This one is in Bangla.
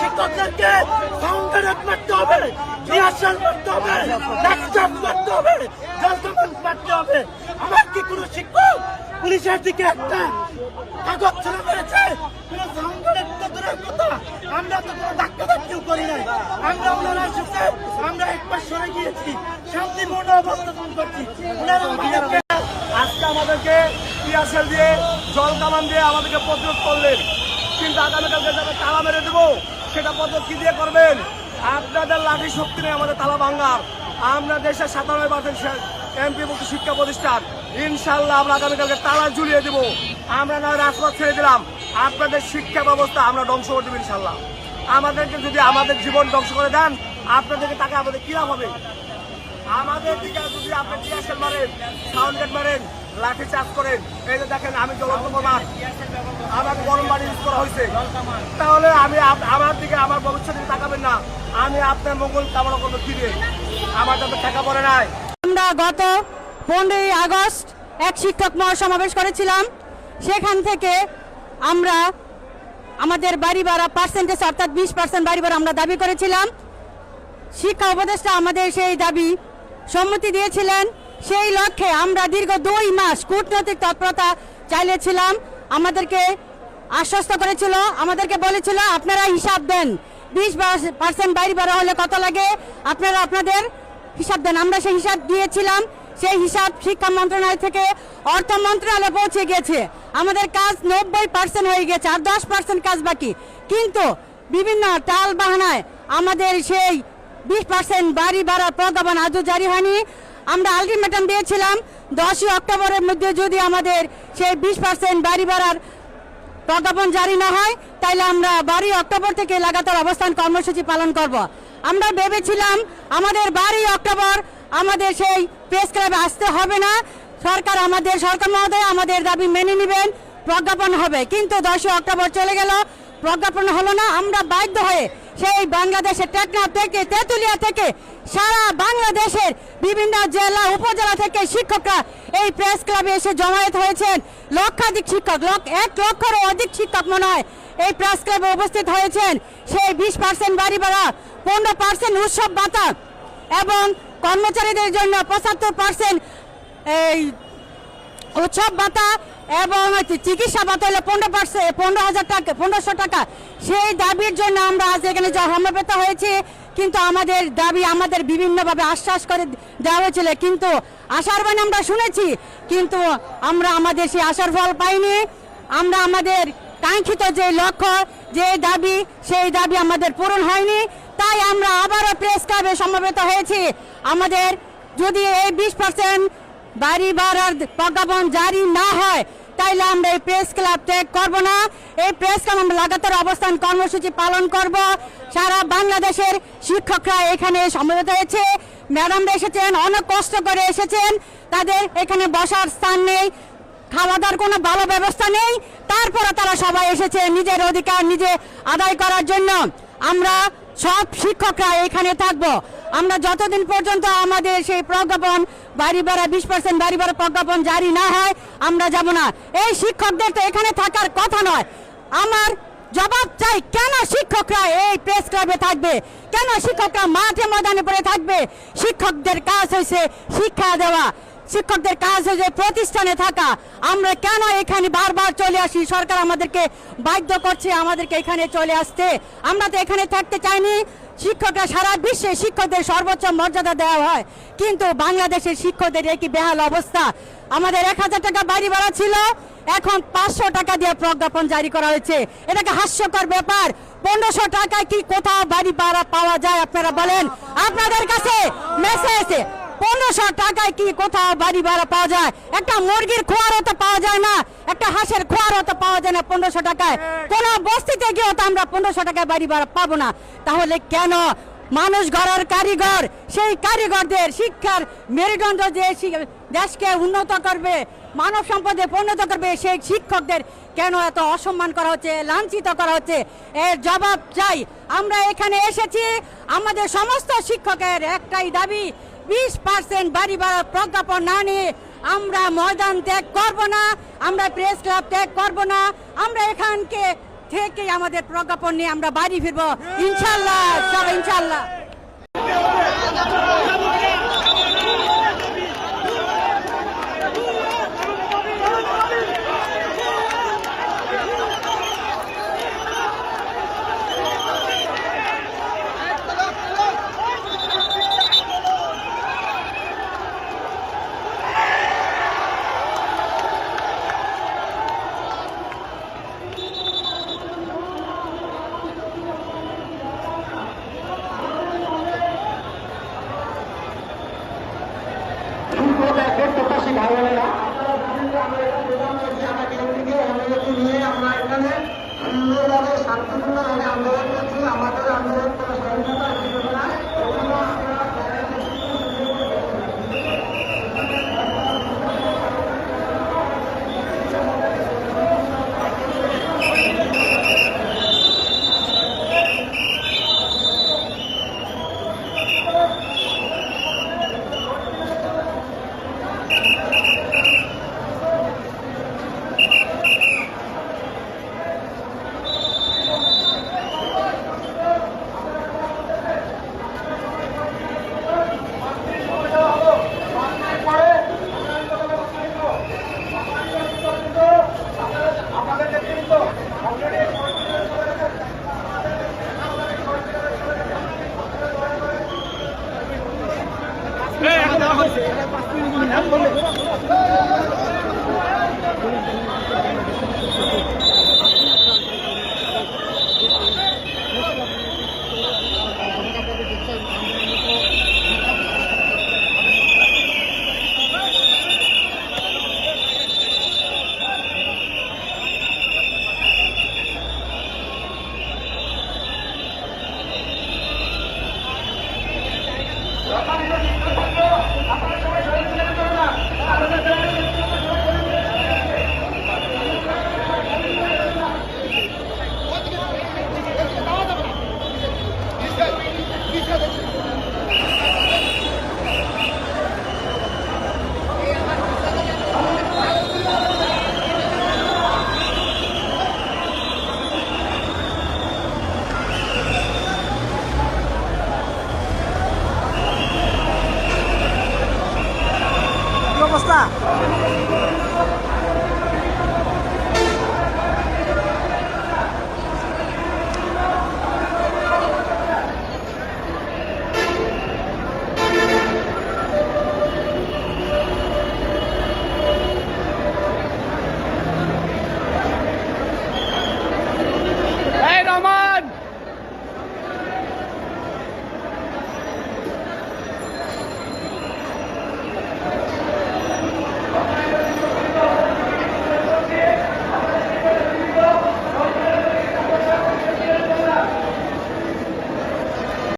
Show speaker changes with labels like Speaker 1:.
Speaker 1: শিক্ষকদেরকে ফাউন্ডারেট মারতে হবে রিহার্সাল মারতে হবে লেকচার মারতে হবে জলকমান মারতে হবে। আমার কি কোনো শিক্ষক পুলিশের দিকে একটা কাগজ ছেড়ে মেরেছে? তো দূরের তো কোনো ধাক্কা ধাক্কিও করি নাই। আমরা ওনারা এসেছে গিয়েছি। শান্তিপূর্ণ অবস্থান করছি। ওনারা
Speaker 2: আজকে আমাদেরকে টিয়ারশেল দিয়ে, জল কামান দিয়ে আমাদেরকে প্রতিরোধ করলেন। কিন্তু আগামীকালকে তালা মেরে দেবো সেটা কি দিয়ে করবেন? আপনাদের লাঠি শক্তি নেই আমাদের তালা ভাঙ্গার। আমরা দেশের সাধারণ পার্সেন্ট এমপি মুক্ত শিক্ষা প্রতিষ্ঠান। ইনশাল্লাহ আমরা আগামীকালকে তালা ঝুলিয়ে দেবো। আমরা নয় রাজপথ ছেড়ে দিলাম। আপনাদের শিক্ষা ব্যবস্থা আমরা ধ্বংস করে দেবো ইনশাল্লাহ আমাদেরকে যদি আমাদের জীবন ধ্বংস করে দেন, আপনাদেরকে তাকে আমাদের কি লাভ হবে? আমাদের দিকে যদি আপনি মারেন সাউন্ড মারেন লাঠি চার্জ করেন। এই যে দেখেন, আমি জ্বলন্ত প্রমাণ। আমাকে গরম পানি ইউজ করা হয়েছে। তাহলে আমি আমার দিকে আমার ভবিষ্যতে তাকাবেন না। আমি আপনার মঙ্গল কামনা করব ফিরে। আমার যাতে ঠেকা পড়ে নাই।
Speaker 3: আমরা গত পনেরোই আগস্ট এক শিক্ষক মহাসমাবেশ করেছিলাম। সেখান থেকে আমরা আমাদের বাড়ি ভাড়া পার্সেন্টেজ অর্থাৎ বিশ পার্সেন্ট বাড়ি ভাড়া আমরা দাবি করেছিলাম। শিক্ষা উপদেষ্টা আমাদের সেই দাবি সম্মতি দিয়েছিলেন। সেই লক্ষ্যে আমরা দীর্ঘ দুই মাস কূটনৈতিক তৎপরতা চালিয়েছিলাম। আমাদেরকে আশ্বস্ত করেছিল, আমাদেরকে বলেছিল, আপনারা হিসাব দেন। বিশ পার্সেন্ট বাইরে ভাড়া হলে কত লাগে? আপনারা আপনাদের হিসাব দেন। আমরা সেই হিসাব দিয়েছিলাম। সেই হিসাব শিক্ষা মন্ত্রণালয় থেকে অর্থ মন্ত্রণালয়ে পৌঁছে গেছে। আমাদের কাজ নব্বই পার্সেন্ট হয়ে গেছে, আর দশ পার্সেন্ট কাজ বাকি। কিন্তু বিভিন্ন টাল বাহানায় আমাদের সেই বিশ পার্সেন্ট বাড়ি ভাড়া প্রজ্ঞাপন আজও জারি হয়নি। আমরা আলটিমেটাম দিয়েছিলাম, দশই অক্টোবরের মধ্যে যদি আমাদের সেই বিশ পার্সেন্ট বাড়ি ভাড়ার প্রজ্ঞাপন জারি না হয়, তাইলে আমরা বারোই অক্টোবর থেকে লাগাতার অবস্থান কর্মসূচি পালন করব। আমরা ভেবেছিলাম আমাদের বারোই অক্টোবর আমাদের সেই প্রেস ক্লাবে আসতে হবে না। সরকার আমাদের, সরকার মহোদয় আমাদের দাবি মেনে নেবেন, প্রজ্ঞাপন হবে। কিন্তু দশই অক্টোবর চলে গেল, প্রজ্ঞাপন হলো না। আমরা বাধ্য হয়ে সেই বাংলাদেশের টেকনাফ থেকে তেঁতুলিয়া থেকে সারা বাংলাদেশের বিভিন্ন জেলা, উপজেলা থেকে শিক্ষকরা এই প্রেস ক্লাবে এসে জমায়েত হয়েছেন। লক্ষাধিক শিক্ষক এক লক্ষেরও অধিক শিক্ষক মনে হয় এই প্রেস ক্লাবে উপস্থিত হয়েছেন। সেই বিশ পার্সেন্ট বাড়ি ভাড়া, পনেরো পার্সেন্ট উৎসব ভাতা এবং কর্মচারীদের জন্য পঁচাত্তর পার্সেন্ট এই উৎসব ভাতা এবং চিকিৎসা ভাতা হলো পনেরো পার্সেন্ট পনেরো হাজার টাকা, পনেরোশো টাকা। সেই দাবির জন্য আমরা আজ এখানে সমবেত হয়েছি। কিন্তু আমাদের দাবি আমাদের বিভিন্নভাবে আশ্বাস করে দেওয়া হয়েছিল। কিন্তু আশার বাণী আমরা শুনেছি, কিন্তু আমরা আমাদের সেই আশার ফল পাইনি। আমরা আমাদের কাঙ্ক্ষিত যে লক্ষ্য, যে দাবি, সেই দাবি আমাদের পূরণ হয়নি। তাই আমরা আবারও প্রেস ক্লাবে সমবেত হয়েছি। আমাদের যদি এই বিশ পার্সেন্ট বাড়ি ভাড়ার প্রজ্ঞাপন জারি না হয় তাইলে আমরা এই প্রেস ক্লাব ত্যাগ করব না। এই প্রেস ক্লাব আমরা লাগাতার অবস্থান কর্মসূচি পালন করব। সারা বাংলাদেশের শিক্ষকরা এখানে সমবেত হয়েছে। ম্যাডামরা এসেছেন, অনেক কষ্ট করে এসেছেন। তাদের এখানে বসার স্থান নেই খাওয়া দাওয়ার কোনো ভালো ব্যবস্থা নেই। তারপরে তারা সবাই এসেছে নিজের অধিকার নিজে আদায় করার জন্য। আমরা সব শিক্ষকরা এখানে থাকব। আমরা যতদিন পর্যন্ত আমাদের সেই প্রজ্ঞাপন বাড়ি ভাড়া, বিশ পার্সেন্ট বাড়ি ভাড়া প্রজ্ঞাপন জারি না হয়, আমরা যাব না। এই শিক্ষকদের তো এখানে থাকার কথা নয়। আমার জবাব চাই, কেন শিক্ষকরা এই প্রেস ক্লাবে থাকবে? কেন শিক্ষকরা মাঠে ময়দানে পড়ে থাকবে? শিক্ষকদের কাজ হয়েছে শিক্ষা দেওয়া। শিক্ষকদের কাজ হয়েছে প্রতিষ্ঠানে থাকা, আমরা কেন এখানে বারবার চলে আসি? সরকার আমাদেরকে বাধ্য করছে আমাদেরকে এখানে চলে আসতে। আমরা তো এখানে থাকতে চাইনি। শিক্ষকরা সারা বিশ্বে শিক্ষকদের সর্বোচ্চ মর্যাদা দেওয়া হয়। কিন্তু বাংলাদেশের শিক্ষকদের একই বেহাল অবস্থা? আমাদের এক হাজার টাকা বাড়ি ভাড়া ছিল। এখন পাঁচশো টাকা দিয়ে প্রজ্ঞাপন জারি করা হয়েছে। এটাকে হাস্যকর ব্যাপার। পনেরোশো টাকায় কি কোথাও বাড়ি ভাড়া পাওয়া যায়? আপনারা বলেন। আপনাদের কাছে মেসেজ পনেরোশো টাকায় কি কোথাও বাড়ি ভাড়া পাওয়া যায়? একটা মুরগির খোয়ারও তো পাওয়া যায় না, একটা হাঁসের খোয়ারও তো পাওয়া যায় না পনেরোশো টাকায়। কোনো বস্তিতে গিয়েও তো আমরা পনেরোশো টাকায় বাড়ি ভাড়া পাবো না। তাহলে কেন মানুষ গড়ার কারিগর? সেই কারিগরদের শিক্ষার মেরুদণ্ড যে দেশকে উন্নত করবে, মানব সম্পদে পরিণত করবে, সেই শিক্ষকদের কেন এত অসম্মান করা হচ্ছে, লাঞ্ছিত করা হচ্ছে? এর জবাব চাই। আমরা এখানে এসেছি। আমাদের সমস্ত শিক্ষকের একটাই দাবি বিশ পার্সেন্ট বাড়ি ভাড়া প্রজ্ঞাপন না নিয়ে আমরা ময়দান ত্যাগ করব না, আমরা প্রেস ক্লাব ত্যাগ করব না, আমরা এখানকে থেকে আমাদের প্রজ্ঞাপন নিয়ে আমরা বাড়ি ফিরবো। ইনশাল্লাহ ইনশাল্লাহ।
Speaker 4: শান্তিপূর্ণভাবে আন্দোলন করছি আমাদের আন্দোলন কোনো সহিংসতা
Speaker 2: Costa.